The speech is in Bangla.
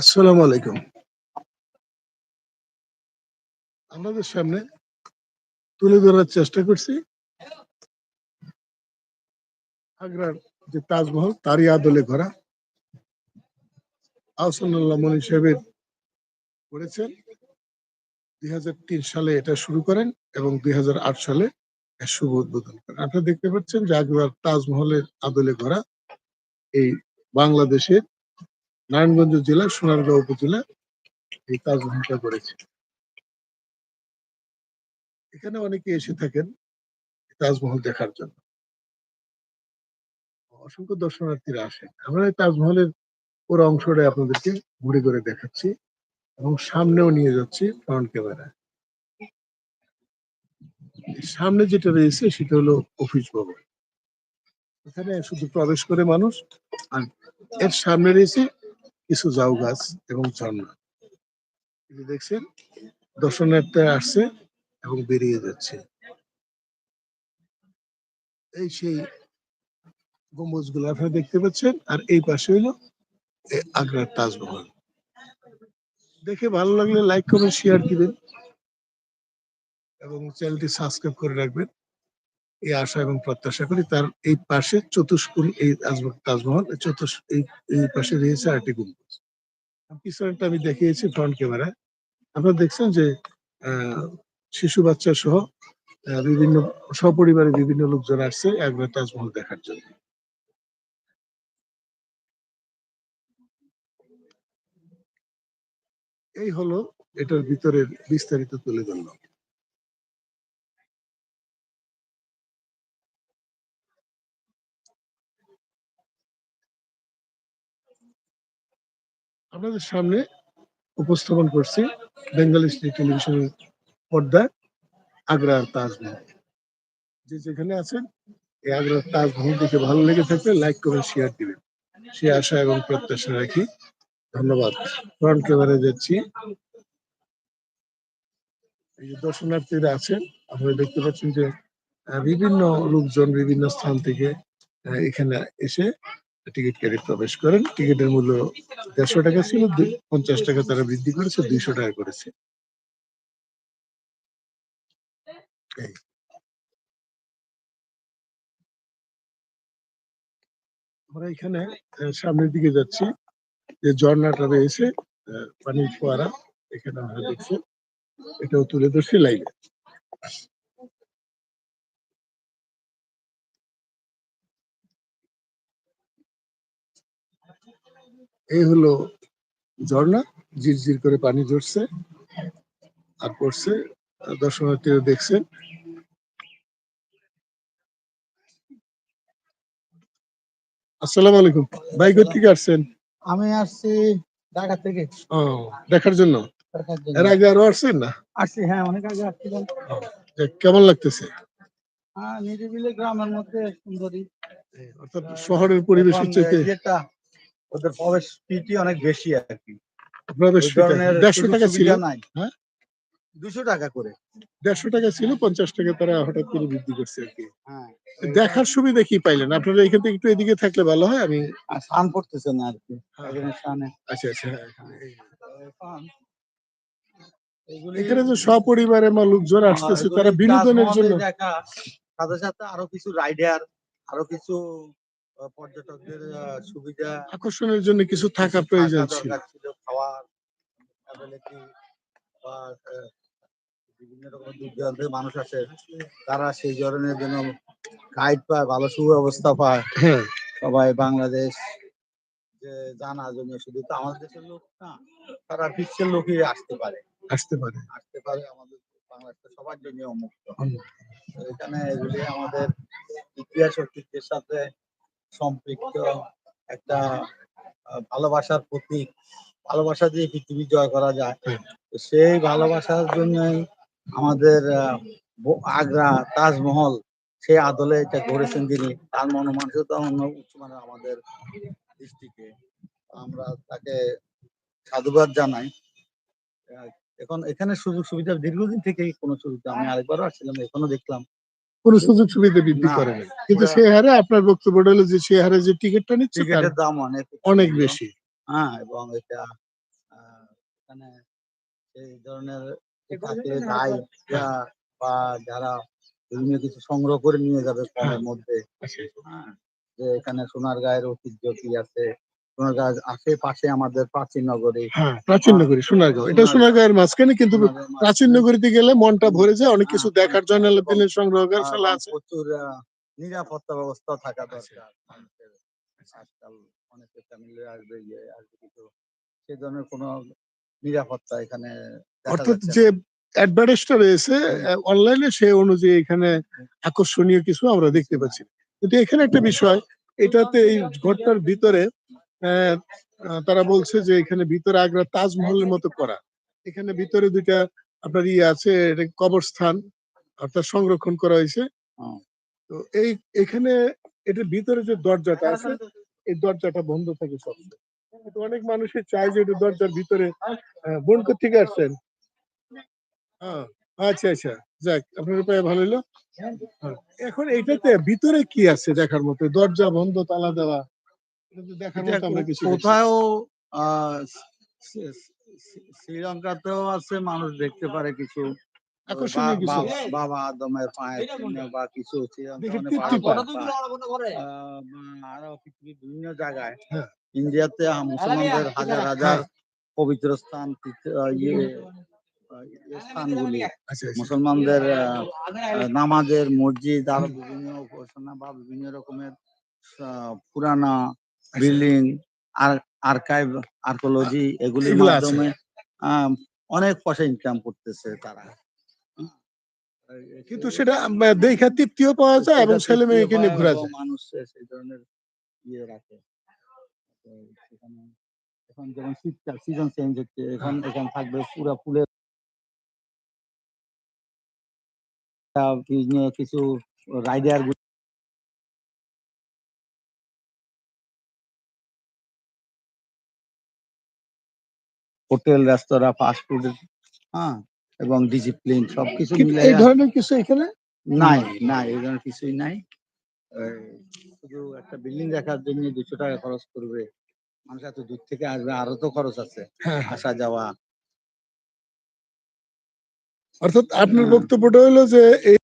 আসসালামু আলাইকুম। আমাদের সামনে তুলে ধরার চেষ্টা করছি। আগ্রার যে তাজমহল, তারই আদলে ঘোরা আহসানুল্লাহ মনি সাহেবের করেছেন। দুই হাজার তিন সালে এটা শুরু করেন এবং দুই হাজার আট সালে এর শুভ উদ্বোধন করেন। আপনারা দেখতে পাচ্ছেন যে আগ্রার তাজমহলের আদলে ঘোরা এই বাংলাদেশের নারায়ণগঞ্জ জেলার সোনারগাঁও উপজেলা এই তাজমহলটা করেছে। এখানে অনেকে এসে থাকেন তাজমহল দেখার জন্য। অসংখ্য দর্শনার্থীরা আসেন। আমরা তাজমহলের পুরো অংশটা আপনাদেরকে ঘুরে ঘুরে দেখাচ্ছি এবং সামনেও নিয়ে যাচ্ছি ফ্রন্ট ক্যামেরা সামনে যেটা রয়েছে সেটা হলো অফিস ভবন। এখানে শুধু প্রবেশ করে মানুষ, আর এর সামনে রয়েছে কিছু জাউ গাছ এবং ঝর্ণা। যে দেখছেন দর্শনার্থীরা আসছে এবং বেরিয়ে যাচ্ছে। এই সেই গম্বুজগুলো আপনারা দেখতে পাচ্ছেন, আর এই পাশে হলো আগ্রার তাজমহল। দেখে ভালো লাগলে লাইক কমেন্ট শেয়ার দিবেন এবং চ্যানেলটি সাবস্ক্রাইব করে রাখবেন। এই আশা এবং প্রত্যাশা করি তার এই পাশে চতুষ্কুল এই তাজমহল চতুষ, এই পাশে রয়েছে আরেকটি গম্বুজ। পিছনেরটা আমি দেখিয়েছি ফ্রন্ট ক্যামেরা আপনারা দেখছেন যে শিশু বাচ্চা সহ বিভিন্ন, সপরিবারে বিভিন্ন লোকজন আসছে একবার তাজমহল দেখার জন্য। এই হলো এটার ভিতরের বিস্তারিত তুলে ধরলাম। আপনাদের সামনে উপস্থাপন করছি বেঙ্গলি স্টেট টেলিভিশনের পর্দায় আগ্রার তাজমহল। যে যেখানে আছেন, এই আগ্রার তাজমহল দেখে ভালো লেগে থাকলে লাইক করে শেয়ার দিবেন। সে আশা এবং প্রত্যাশা রাখি। ধন্যবাদ। ফ্রন্ট ক্যামেরায় যাচ্ছি। এই যে দর্শনার্থীরা আছেন, আপনারা দেখতে পাচ্ছেন যে বিভিন্ন লোকজন বিভিন্ন স্থান থেকে এখানে এসে টিকিট কেটে প্রবেশ করেন। টিকিটের মূল্য দেড়শো টাকা ছিল পঞ্চাশ টাকা তারা বৃদ্ধি করেছে, দুইশো টাকা করেছে। আমরা এখানে সামনের দিকে যাচ্ছি। যে ঝর্ণাটা রয়েছে পানির ফোয়ারা, এখানে আমরা দেখছি। এটাও তুলে ধরছি লাইভে। এই হলো ঝর্ণা ঝিরঝির করে পানি ঝরছে আর পড়ছে দর্শনার্থীরা দেখছেন। আসসালামু আলাইকুম। ভাই থেকে আসছেন? আমি আসছি ঢাকা থেকে। ও দেখার জন্য? এর আগে আরও আসছেন না? আসছি হ্যাঁ অনেক আগে আসছিলাম কেমন লাগতেছে? হ্যাঁ নিরিবিলি গ্রামের মধ্যে সুন্দরী। অর্থাৎ শহরের পরিবেশের চাইতে ওদের প্রবেশ ফিটি অনেক বেশি আর কি। প্রবেশ দেড়শো টাকা ছিল? হ্যাঁ? দুশো টাকা করে। দেড়শো টাকা ছিল পঞ্চাশ টাকা তারা হঠাৎ করে বৃদ্ধি করছে আর কি। হ্যাঁ। দেখার সুবিধা কি পাইলেন? আপনারা এখান থেকে একটু এদিকে থাকলে ভালো হয় আমি স্নান করতেছে না আর কি হ্যাঁ। আচ্ছা আচ্ছা হ্যাঁ, এখানে যে সপরিবারে মা লোকজন আসতেছে তারা বিনোদনের জন্য দেখা সাথে সাথে আরও কিছু রাইডার আরও কিছু পর্যটকদের সুবিধা আকর্ষণের জন্য কিছু থাকা প্রয়োজন ছিল খাওয়ার ability বা বিভিন্ন রকম দূর মানুষ আসে তারা সেই ধরনের জন্য গাইড পায় ভালো সুব্যবস্থা পায়। হ্যাঁ। সবাই বাংলাদেশ যে জানার জন্য শুধু তো আমাদের দেশের লোক না তারা বিশ্বের লোকই আসতে পারে। আসতে পারে। আসতে পারে আমাদের বাংলাদেশ সবার জন্য উন্মুক্ত এখানে এগুলি আমাদের ইতিহাস ঐতিহ্যের সাথে সম্পৃক্ত একটা ভালোবাসার প্রতীক। ভালোবাসা দিয়ে পৃথিবী জয় করা যায়। সেই ভালোবাসার জন্যই আমাদের আগ্রা তাজমহল সেই আদলে এটা গড়েছেন তিনি। তার মনোমানসিকতা অন্য উচ্চমানের আমাদের দৃষ্টিকে। আমরা তাকে সাধুবাদ জানাই। এখন এখানে সুযোগ সুবিধা দীর্ঘদিন থেকেই কোনো সুবিধা আমি আরেকবারও আসছিলাম, এখনও দেখলাম। কোনো সুযোগ সুবিধা বৃদ্ধি করে নাই। কিন্তু সে হারে আপনার বক্তব্যটা হলো যে সে হারে যে টিকিটটা নিচ্ছে তার টিকিটের দাম অনেক অনেক বেশি। হ্যাঁ এবং এটা এখানে এই ধরনের গাই বা যারা বিভিন্ন কিছু সংগ্রহ করে নিয়ে যাবে কমের মধ্যে হ্যাঁ, যে এখানে সোনার গায়ের ঐতিহ্য কি আছে? সোনার আশেপাশে আমাদের প্রাচীন নগরী। হ্যাঁ প্রাচীন নগরী সোনারগাঁও। এটা সোনারগাঁয়ের মাঝখানে কিন্তু প্রাচীন নগরীতে গেলে মনটা ভরে যায় অনেক কিছু হ্যাঁ, দেখার জন্য দিনের সংগ্রহশালা আছে। প্রচুর নিরাপত্তা ব্যবস্থা থাকা দরকার আজকাল অনেকে ফ্যামিলি আসবে ইয়ে আসবে কিন্তু সে ধরনের কোনো নিরাপত্তা এখানে অর্থাৎ যে। অ্যাডভার্টাইজটা রয়েছে অনলাইনে সেই অনুযায়ী এখানে আকর্ষণীয় কিছু আমরা দেখতে পাচ্ছি। কিন্তু এখানে একটা বিষয় এটাতে এই ঘরটার ভিতরে তারা বলছে যে এখানে ভিতরে আগ্রা তাজমহলের মতো করা। এখানে ভিতরে দুইটা আপনার ইয়ে আছে এটা কবরস্থান অর্থাৎ সংরক্ষণ করা হয়েছে। তো এই এখানে এটার ভিতরে যে দরজাটা আছে এই দরজাটা বন্ধ থাকে কিন্তু অনেক মানুষই চায় যে এটা দরজার ভিতরে বোন থেকে আসছেন? হ্যাঁ আচ্ছা আচ্ছা যাক আপনার উপায় ভালো হলো। এখন এটাতে ভিতরে কি আছে দেখার মতো? দরজা বন্ধ তালা দেওয়া? কোথাও আহ, শ্রী- শ্রী- শ্রীলঙ্কাতেও আছে মানুষ দেখতে পারে কিছু বাবা আদমের চিহ্ন বা কিছু শ্রীলঙ্কা মানে পায়। আরও পৃথিবীর বিভিন্ন জায়গায়। হ্যাঁ। ইন্ডিয়াতে মুসলমানদের হাজার হাজার পবিত্র স্থান তীর্থ- ইয়ে ইয়ে স্থানগুলি। আচ্ছা আচ্ছা। মুসলমানদের নামাজের মসজিদ আরও বিভিন্ন উপাসনা বা বিভিন্ন রকমের পুরানা বিল্ডিং আর আর্কাইভ আর্কোলজি এগুলির মাধ্যমে অনেক পয়সা ইনকাম করতেছে তারা। কিন্তু সেটা দেখা তৃপ্তিও পাওয়া যায় এবং ছেলে মেয়েকে নিয়ে ঘোরা যায় মানুষ সেই ধরনের ইয়ে রাখে। এখন যেমন শীতকাল সিজন চেঞ্জ হচ্ছে এখন এখানে থাকবে পুরো ফুলের কিছু rider hotel restaurant fast food হ্যাঁ এবং ডিসিপ্লিন সবকিছু মিলে এই ধরনের কিছু এখানে? নাই নাই এই ধরনের কিছুই নাই। শুধু একটা বিল্ডিং দেখার জন্য দুশো টাকা খরচ করবে। মানুষ এত দূর থেকে আসবে আরও তো খরচ আছে হ্যাঁ আসা যাওয়া। অর্থাৎ আপনার হ্যাঁ। বক্তব্যটা হলো যে এই